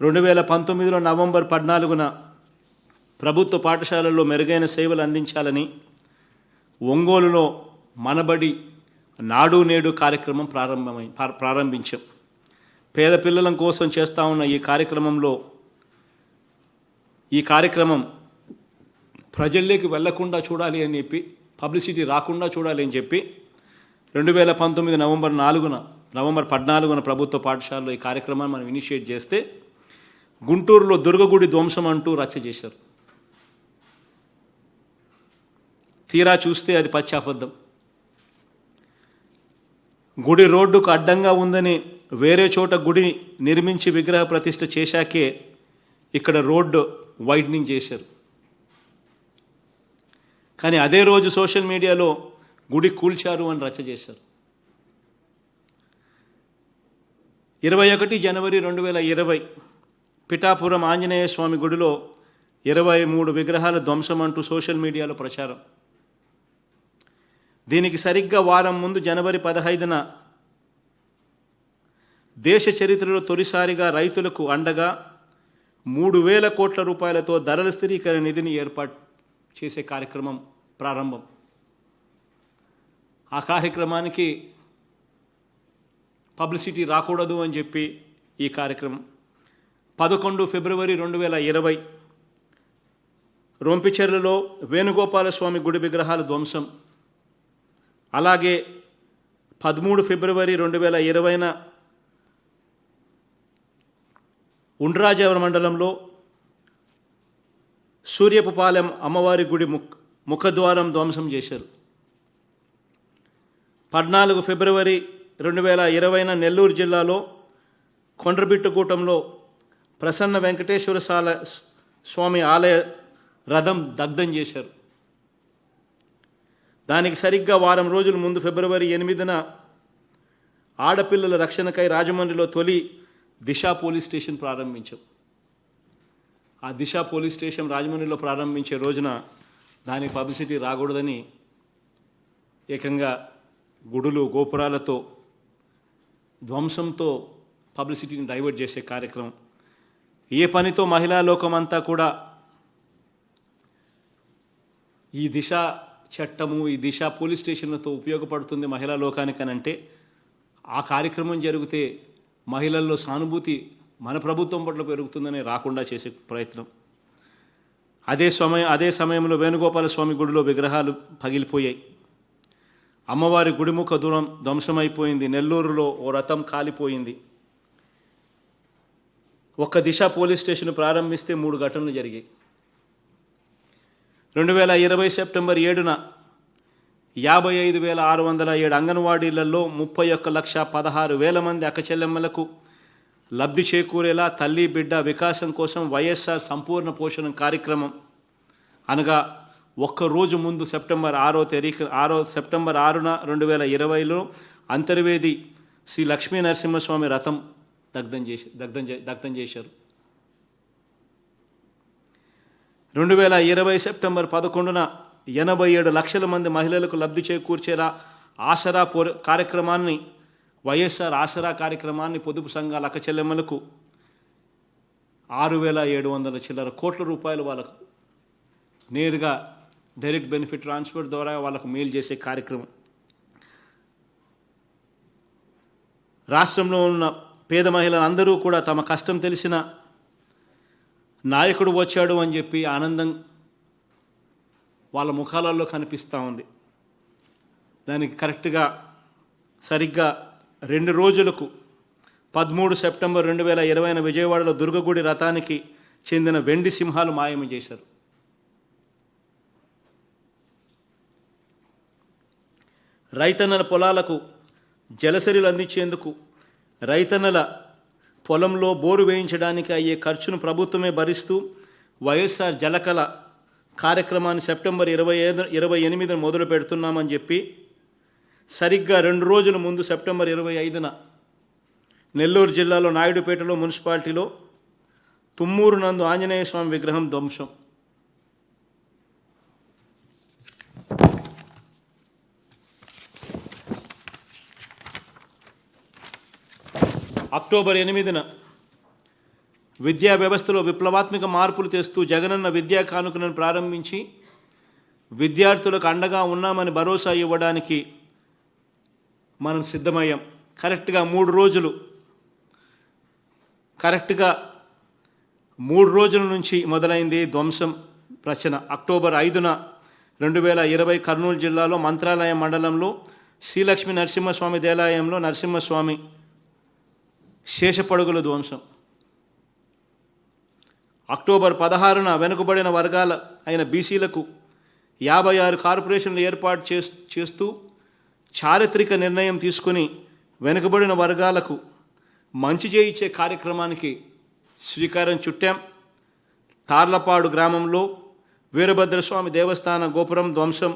రెండు వేల పంతొమ్మిదిలో నవంబర్ పద్నాలుగున ప్రభుత్వ పాఠశాలల్లో మెరుగైన సేవలు అందించాలని ఒంగోలులో మనబడి నాడు నేడు కార్యక్రమం ప్రారంభమై ప్రారంభించాం. పేద పిల్లల కోసం చేస్తూ ఉన్న ఈ కార్యక్రమంలో ఈ కార్యక్రమం ప్రజల్లోకి వెళ్ళకుండా చూడాలి అని చెప్పి పబ్లిసిటీ రాకుండా చూడాలి అని చెప్పి రెండు వేల పంతొమ్మిది నవంబర్ నాలుగున నవంబర్ పద్నాలుగున ప్రభుత్వ పాఠశాలలో ఈ కార్యక్రమాన్ని మనం ఇనిషియేట్ చేస్తే గుంటూరులో దుర్గగుడి ధ్వంసం అంటూ రచ్చ చేశారు. తీరా చూస్తే అది పచ్చి గుడి రోడ్డుకు అడ్డంగా ఉందని వేరే చోట గుడి నిర్మించి విగ్రహ ప్రతిష్ఠ చేశాకే ఇక్కడ రోడ్డు వైడ్నింగ్ చేశారు. కానీ అదే రోజు సోషల్ మీడియాలో గుడి కూల్చారు అని రచ్చ చేశారు. ఇరవై ఒకటి జనవరి రెండు వేల ఇరవై పిఠాపురం ఆంజనేయ స్వామి గుడిలో ఇరవై మూడు విగ్రహాల ధ్వంసం అంటూ సోషల్ మీడియాలో ప్రచారం. దీనికి సరిగ్గా వారం ముందు జనవరి పదహైదున దేశ చరిత్రలో తొలిసారిగా రైతులకు అండగా మూడు వేల కోట్ల రూపాయలతో ధరల స్థిరీకరణ నిధిని ఏర్పాటు చేసే కార్యక్రమం ప్రారంభం. ఆ కార్యక్రమానికి పబ్లిసిటీ రాకూడదు అని చెప్పి ఈ కార్యక్రమం పదకొండు ఫిబ్రవరి రెండు వేల ఇరవై. రొంపిచెర్లలో వేణుగోపాలస్వామి గుడి విగ్రహాల ధ్వంసం. అలాగే పదమూడు ఫిబ్రవరి రెండు వేల ఇరవైన ఉండ్రాజవర మండలంలో సూర్యపుపాలెం అమ్మవారి గుడి ముఖ ముఖద్వారం ధ్వంసం చేశారు. పద్నాలుగు ఫిబ్రవరి రెండు వేల ఇరవైన నెల్లూరు జిల్లాలో కొండ్రబిట్టుకూటంలో ప్రసన్న వెంకటేశ్వర సాల స్వామి ఆలయ రథం దగ్ధం చేశారు. దానికి సరిగ్గా వారం రోజుల ముందు ఫిబ్రవరి ఎనిమిదిన ఆడపిల్లల రక్షణకై రాజమండ్రిలో తొలి దిశ పోలీస్ స్టేషన్ ప్రారంభించాం. ఆ దిశ పోలీస్ స్టేషన్ రాజమండ్రిలో ప్రారంభించే రోజున దానికి పబ్లిసిటీ రాకూడదని ఏకంగా గుడులు గోపురాలతో ధ్వంసంతో పబ్లిసిటీని డైవర్ట్ చేసే కార్యక్రమం ఏ పనితో మహిళా లోకమంతా కూడా ఈ దిశ చట్టము ఈ దిశ పోలీస్ స్టేషన్లతో ఉపయోగపడుతుంది మహిళా లోకానికనంటే అంటే ఆ కార్యక్రమం జరిగితే మహిళల్లో సానుభూతి మన ప్రభుత్వం పట్ల పెరుగుతుందని రాకుండా చేసే ప్రయత్నం. అదే సమయం అదే సమయంలో వేణుగోపాల స్వామి గుడిలో విగ్రహాలు పగిలిపోయాయి. అమ్మవారి గుడిముఖ దూరం ధ్వంసమైపోయింది. నెల్లూరులో ఓ రథం కాలిపోయింది. ఒక్క దిశ పోలీస్ స్టేషన్ ప్రారంభిస్తే మూడు ఘటనలు జరిగాయి. రెండు వేల ఇరవై సెప్టెంబర్ ఏడున యాభై ఐదు వేల ఆరు వందల ఏడు అంగన్వాడీలలో ముప్పై ఒక్క లక్ష పదహారు వేల మంది అక్కచెల్లెమ్మలకు లబ్ధి చేకూరేలా తల్లి బిడ్డ వికాసం కోసం వైఎస్ఆర్ సంపూర్ణ పోషణ కార్యక్రమం. అనగా ఒక్క రోజు ముందు సెప్టెంబర్ ఆరో తేదీకి ఆరో సెప్టెంబర్ ఆరున రెండు వేల ఇరవైలో అంతర్వేది శ్రీ లక్ష్మీ నరసింహస్వామి రథం దగ్ధం చేసి దగ్ధం చే దగ్ధం చేశారు. రెండు వేల ఇరవై సెప్టెంబర్ పదకొండున ఎనభై ఏడు లక్షల మంది మహిళలకు లబ్ధి చేకూర్చేలా ఆసరా పో కార్యక్రమాన్ని వైఎస్ఆర్ ఆసరా కార్యక్రమాన్ని పొదుపు సంఘాల అక్కచెల్లెమ్మలకు ఆరు వేల ఏడు వందల చిల్లర కోట్ల రూపాయలు వాళ్ళకు నేరుగా డైరెక్ట్ బెనిఫిట్ ట్రాన్స్ఫర్ ద్వారా వాళ్ళకు మేలు చేసే కార్యక్రమం. రాష్ట్రంలో ఉన్న పేద మహిళలందరూ కూడా తమ కష్టం తెలిసిన నాయకుడు వచ్చాడు అని చెప్పి ఆనందం వాళ్ళ ముఖాలలో కనిపిస్తూ ఉంది. దానికి కరెక్ట్గా సరిగ్గా రెండు రోజులకు పదమూడు సెప్టెంబర్ రెండు వేల ఇరవైన విజయవాడలో దుర్గగుడి రథానికి చెందిన వెండి సింహాలు మాయం చేశారు. రైతన్నల పొలాలకు జలసరిలు అందించేందుకు రైతన్నల పొలంలో బోరు వేయించడానికి అయ్యే ఖర్చును ప్రభుత్వమే భరిస్తూ వైఎస్ఆర్ జలకళ కార్యక్రమాన్ని సెప్టెంబర్ ఇరవై ఐదు ఇరవై ఎనిమిదిన మొదలు పెడుతున్నామని చెప్పి సరిగ్గా రెండు రోజుల ముందు సెప్టెంబర్ ఇరవై ఐదున నెల్లూరు జిల్లాలో నాయుడుపేటలో మున్సిపాలిటీలో తుమ్మూరు నందు ఆంజనేయ స్వామి విగ్రహం ధ్వంసం. అక్టోబర్ ఎనిమిదిన విద్యా వ్యవస్థలో విప్లవాత్మక మార్పులు తెస్తూ జగనన్న విద్యా కానుకలను ప్రారంభించి విద్యార్థులకు అండగా ఉన్నామని భరోసా ఇవ్వడానికి మనం సిద్ధమయ్యాం. కరెక్ట్గా మూడు రోజులు కరెక్ట్గా మూడు రోజుల నుంచి మొదలైంది ధ్వంసం రచన. అక్టోబర్ ఐదున రెండు వేల ఇరవై కర్నూలు జిల్లాలో మంత్రాలయం మండలంలో శ్రీలక్ష్మి నరసింహస్వామి దేవాలయంలో నరసింహస్వామి శేషపడుగుల ధ్వంసం. అక్టోబర్ పదహారున వెనుకబడిన వర్గాల అయిన బీసీలకు యాభై ఆరు కార్పొరేషన్లు ఏర్పాటు చేస్తూ చారిత్రక నిర్ణయం తీసుకుని వెనుకబడిన వర్గాలకు మంచి చేయించే కార్యక్రమానికి శ్రీకారం చుట్టాం. తార్లపాడు గ్రామంలో వీరభద్రస్వామి దేవస్థాన గోపురం ధ్వంసం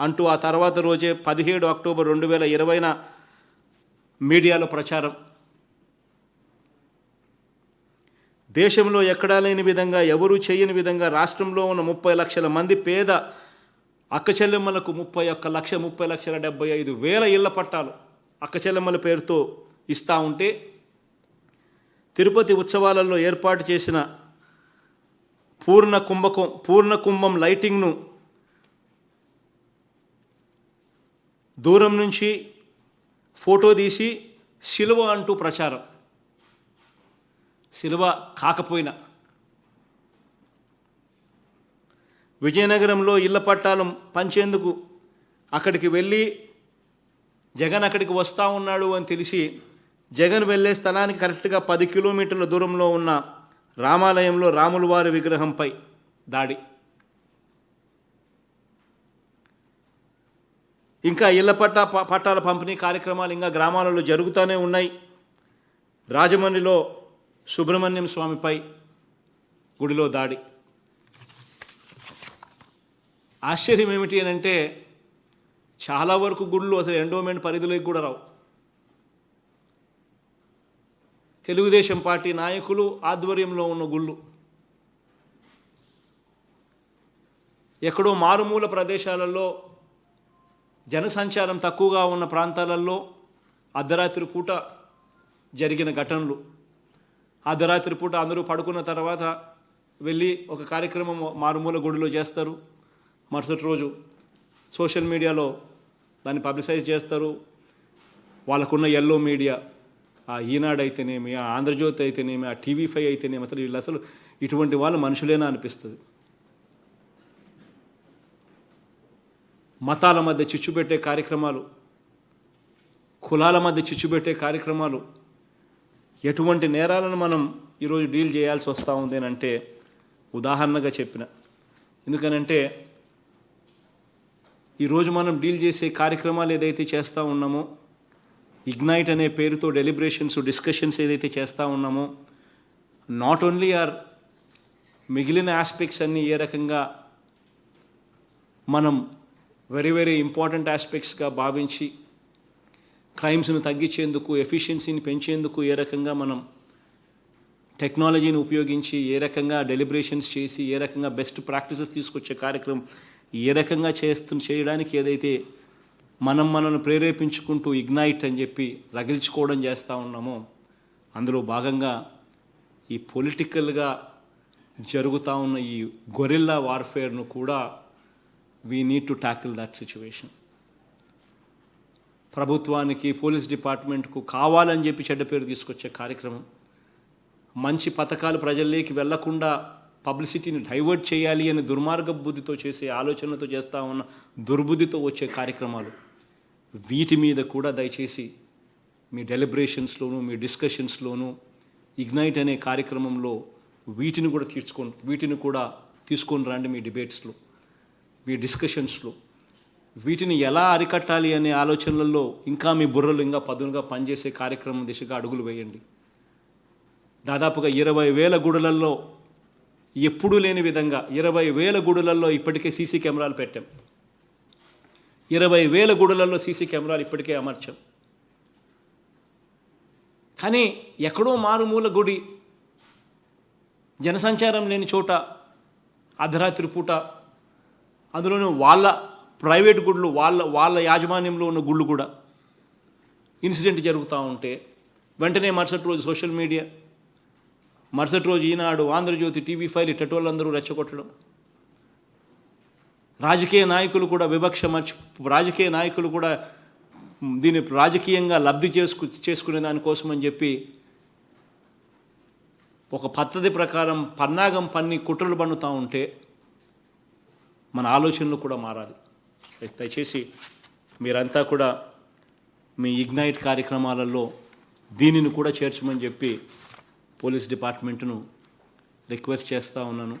అంటూ ఆ తర్వాత రోజే పదిహేడు అక్టోబర్ రెండు వేల ఇరవైన మీడియాలో ప్రచారం. దేశంలో ఎక్కడా లేని విధంగా ఎవరూ చేయని విధంగా రాష్ట్రంలో ఉన్న ముప్పై లక్షల మంది పేద అక్కచెల్లెమ్మలకు ముప్పై ఒక్క లక్ష ముప్పై లక్షల డెబ్బై ఐదు వేల ఇళ్ళ పట్టాలు అక్కచెల్లెమ్మల పేరుతో ఇస్తూ ఉంటే తిరుపతి ఉత్సవాలలో ఏర్పాటు చేసిన పూర్ణ కుంభకం పూర్ణ కుంభం లైటింగ్ను దూరం నుంచి ఫోటో తీసి శిలువ అంటూ ప్రచారం. శిలువ కాకపోయినా. విజయనగరంలో ఇళ్ళ పట్టాలు పంచేందుకు అక్కడికి వెళ్ళి జగన్ అక్కడికి వస్తూ ఉన్నాడు అని తెలిసి జగన్ వెళ్ళే స్థలానికి కరెక్ట్గా పది కిలోమీటర్ల దూరంలో ఉన్న రామాలయంలో రాముల వారి విగ్రహంపై దాడి. ఇంకా ఇళ్ళ పట్టా ప- పట్టాల పంపిణీ కార్యక్రమాలు ఇంకా గ్రామాలలో జరుగుతూనే ఉన్నాయి. రాజమండ్రిలో సుబ్రహ్మణ్యం స్వామిపై గుడిలో దాడి. ఆశ్చర్యం ఏమిటి అని అంటే చాలా వరకు గుళ్ళు అసలు ఎండోమెంట్ పరిధిలోకి కూడా రావు. తెలుగుదేశం పార్టీ నాయకులు ఆధ్వర్యంలో ఉన్న గుళ్ళు. ఎక్కడో మారుమూల ప్రదేశాలలో జనసంచారం తక్కువగా ఉన్న ప్రాంతాలలో అర్ధరాత్రి పూట జరిగిన ఘటనలు. అర్ధరాత్రి పూట అందరూ పడుకున్న తర్వాత వెళ్ళి ఒక కార్యక్రమం మారుమూల గుడిలో చేస్తారు. మరుసటి రోజు సోషల్ మీడియాలో దాన్ని పబ్లిసైజ్ చేస్తారు. వాళ్ళకున్న ఎల్లో మీడియా ఆ ఈనాడు అయితేనేమి ఆ ఆంధ్రజ్యోతి అయితేనేమి ఆ టీవీ ఫైవ్ అయితేనేమి అసలు వీళ్ళు అసలు ఇటువంటి వాళ్ళు మనుషులేనా అనిపిస్తుంది. మతాల మధ్య చిచ్చు పెట్టే కార్యక్రమాలు కులాల మధ్య చిచ్చు పెట్టే కార్యక్రమాలు ఎటువంటి నేరాలను మనం ఈరోజు డీల్ చేయాల్సి వస్తూ ఉంది అని అంటే ఉదాహరణగా చెప్పిన. ఎందుకనంటే ఈరోజు మనం డీల్ చేసే కార్యక్రమాలు ఏదైతే చేస్తూ ఉన్నామో ఇగ్నైట్ అనే పేరుతో డెలిబరేషన్స్ డిస్కషన్స్ ఏదైతే చేస్తూ ఉన్నామో నాట్ ఓన్లీ ఆర్ మిగిలిన ఆస్పెక్ట్స్ అన్నీ ఏ రకంగా మనం వెరీ వెరీ ఇంపార్టెంట్ ఆస్పెక్ట్స్గా భావించి క్రైమ్స్ను తగ్గించేందుకు ఎఫిషియన్సీని పెంచేందుకు ఏ రకంగా మనం టెక్నాలజీని ఉపయోగించి ఏ రకంగా డెలిబరేషన్స్ చేసి ఏ రకంగా బెస్ట్ ప్రాక్టీసెస్ తీసుకొచ్చే కార్యక్రమం ఏ రకంగా చేస్తు చేయడానికి ఏదైతే మనం మనల్ని ప్రేరేపించుకుంటూ ఇగ్నైట్ అని చెప్పి రగిల్చుకోవడం చేస్తూ ఉన్నామో అందులో భాగంగా ఈ పొలిటికల్గా జరుగుతూ ఉన్న ఈ గొరిల్లా వార్ఫేర్ను కూడా we need to tackle that situation ప్రభుత్వానికి పోలీస్ డిపార్ట్మెంట్కు కావాలని చెప్పి చెడ్డ పేరు తీసుకొచ్చే కార్యక్రమం. మంచి పథకాలు ప్రజల్లోకి వెళ్ళకుండా పబ్లిసిటీని డైవర్ట్ చేయాలి అని దుర్మార్గ బుద్ధితో చేసే ఆలోచనలతో చేస్తూ ఉన్న దుర్బుద్ధితో వచ్చే కార్యక్రమాలు. వీటి మీద కూడా దయచేసి మీ డెలిబరేషన్స్లోనూ మీ డిస్కషన్స్లోనూ ఇగ్నైట్ అనే కార్యక్రమంలో వీటిని కూడా తీర్చుకొని వీటిని కూడా తీసుకొని రండి మీ డిబేట్స్లో మీ డిస్కషన్స్లో. వీటిని ఎలా అరికట్టాలి అనే ఆలోచనలలో ఇంకా మీ బుర్రలు ఇంకా పదునుగా పనిచేసే కార్యక్రమం దిశగా అడుగులు వేయండి. దాదాపుగా ఇరవై వేల గుడులలో ఎప్పుడూ లేని విధంగా ఇరవై వేల గుడులలో ఇప్పటికే సీసీ కెమెరాలు పెట్టాం. ఇరవై వేల గుడులలో సీసీ కెమెరాలు ఇప్పటికే అమర్చాం. కానీ ఎక్కడో మారుమూల గుడి జనసంచారం లేని చోట అర్ధరాత్రి పూట అందులోనూ వాళ్ళ ప్రైవేట్ గుళ్ళు వాళ్ళ వాళ్ళ యాజమాన్యంలో ఉన్న గుళ్ళు కూడా. ఇన్సిడెంట్ జరుగుతూ ఉంటే వెంటనే మరుసటి రోజు సోషల్ మీడియా మరుసటి రోజు ఈనాడు ఆంధ్రజ్యోతి టీవీ ఫైల్ ఇట్టటోళ్ళందరూ రెచ్చగొట్టడం. రాజకీయ నాయకులు కూడా వివక్ష మర్చి రాజకీయ నాయకులు కూడా దీన్ని రాజకీయంగా లబ్ధి చేసుకు చేసుకునే దానికోసం అని చెప్పి ఒక పద్ధతి ప్రకారం పన్నాగం పన్ని కుట్రలు పన్నుతూ ఉంటే మన ఆలోచనలు కూడా మారాలి. దయచేసి మీరంతా కూడా మీ ఇగ్నైట్ కార్యక్రమాలలో దీనిని కూడా చేర్చమని చెప్పి పోలీస్ డిపార్ట్మెంట్ను రిక్వెస్ట్ చేస్తూ ఉన్నాను.